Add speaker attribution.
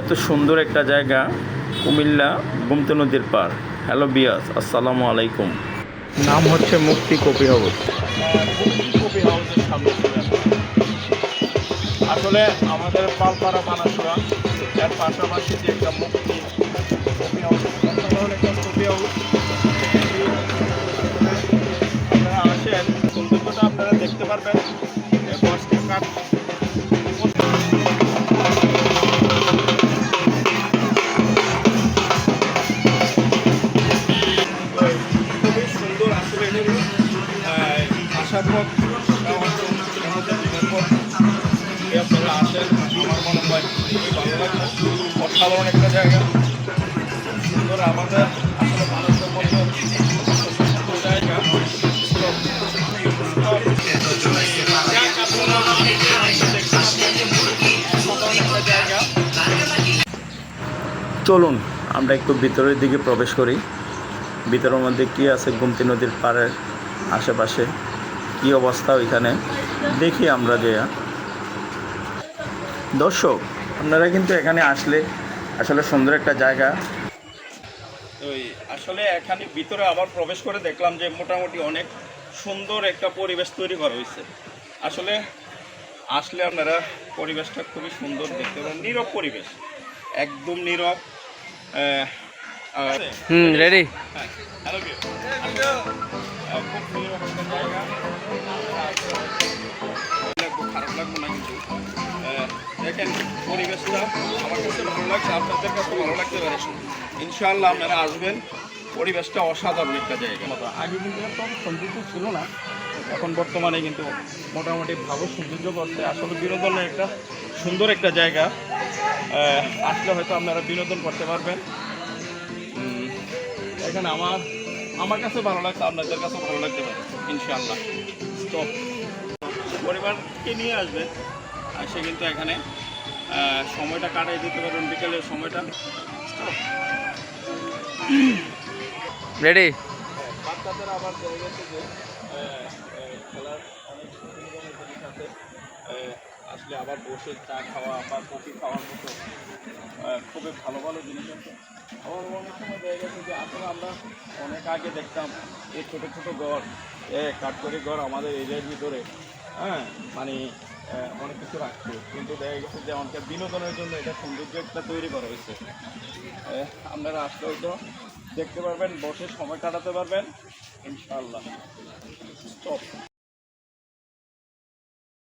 Speaker 1: এত সুন্দর একটা জায়গা, কুমিল্লা গুমতি নদীর পার হ্যালো বিয়াস আসসালামু আলাইকুম। নাম হচ্ছে মুক্তি কপি হাউস।
Speaker 2: আসলে আমাদের পালপাড়া বানাসুরা এর পাশাপাশি যে একটা মুক্তি আসেন সৌন্দর্যটা আপনারা দেখতে পারবেন। অসাধারণ একটা জায়গা। সুন্দর আমাদের আসলে
Speaker 1: চলুন, আমরা একটু ভিতরের দিকে প্রবেশ করি। ভিতরের মধ্যে কী আছে? গুমতি নদীর পাড়ের আশেপাশে। কী অবস্থা ওইখানে? দেখি আমরা যে। দর্শক, আপনারা কিন্তু এখানে আসলে আসলে সুন্দর একটা জায়গা।
Speaker 2: ওই, আসলে এখানে ভিতরে আবার প্রবেশ করে দেখলাম যে মোটামুটি অনেক সুন্দর একটা পরিবেশ তৈরি করা হয়েছে। আসলে আসলে আপনারা পরিবেশটা খুবই সুন্দর দেখতে পাবেন নীরব পরিবেশ, একদম নীরব।
Speaker 3: হুম রেডি
Speaker 2: খারাপ লাগবে না কিন্তু দেখেন পরিবেশটা আমার কাছে ভালো লাগছে আপনাদের কাছে ভালো লাগতে পারে ইনশাআল্লাহ আপনারা আসবেন পরিবেশটা অসাধারণ একটা জায়গা আগে কিন্তু এত সৌন্দর্য ছিল না এখন বর্তমানে কিন্তু মোটামুটি ভালো সৌন্দর্য করছে আসলে বিনোদনের একটা সুন্দর একটা জায়গা আসলে হয়তো আপনারা বিনোদন করতে পারবেন। এখানে আমার আমার কাছে ভালো লাগছে আপনাদের কাছে ভালো লাগতে পারে। ইনশাআল্লাহ। স্টপ পরিবারকে নিয়ে আসবেন আর সে কিন্তু এখানে সময়টা কাটাই দিতে পারবেন বিকেলের সময়টা।
Speaker 3: রেডি
Speaker 2: বাচ্চাদের আবার দেখা গেছে যে খেলার অনেক আছে। আসলে আবার বসে চা খাওয়া বা কফি খাওয়ার মতো খুবই ভালো ভালো জিনিস আছে। আবার অনেক সময় দেখা গেছে যে আসলে আমরা অনেক আগে দেখতাম এই ছোটো ছোটো ঘর এ কাঠকরি ঘর আমাদের এরিয়ার ভিতরে হ্যাঁ মানে অনেক কিছু রাখতো। কিন্তু দেখা গেছে যে অনেকের বিনোদনের জন্য এটা সৌন্দর্য একটা তৈরি করা হয়েছে। আপনারা আসলে হয়তো দেখতে পারবেন, বসে সময় কাটাতে পারবেন। ইনশাআল্লাহ। স্টপ।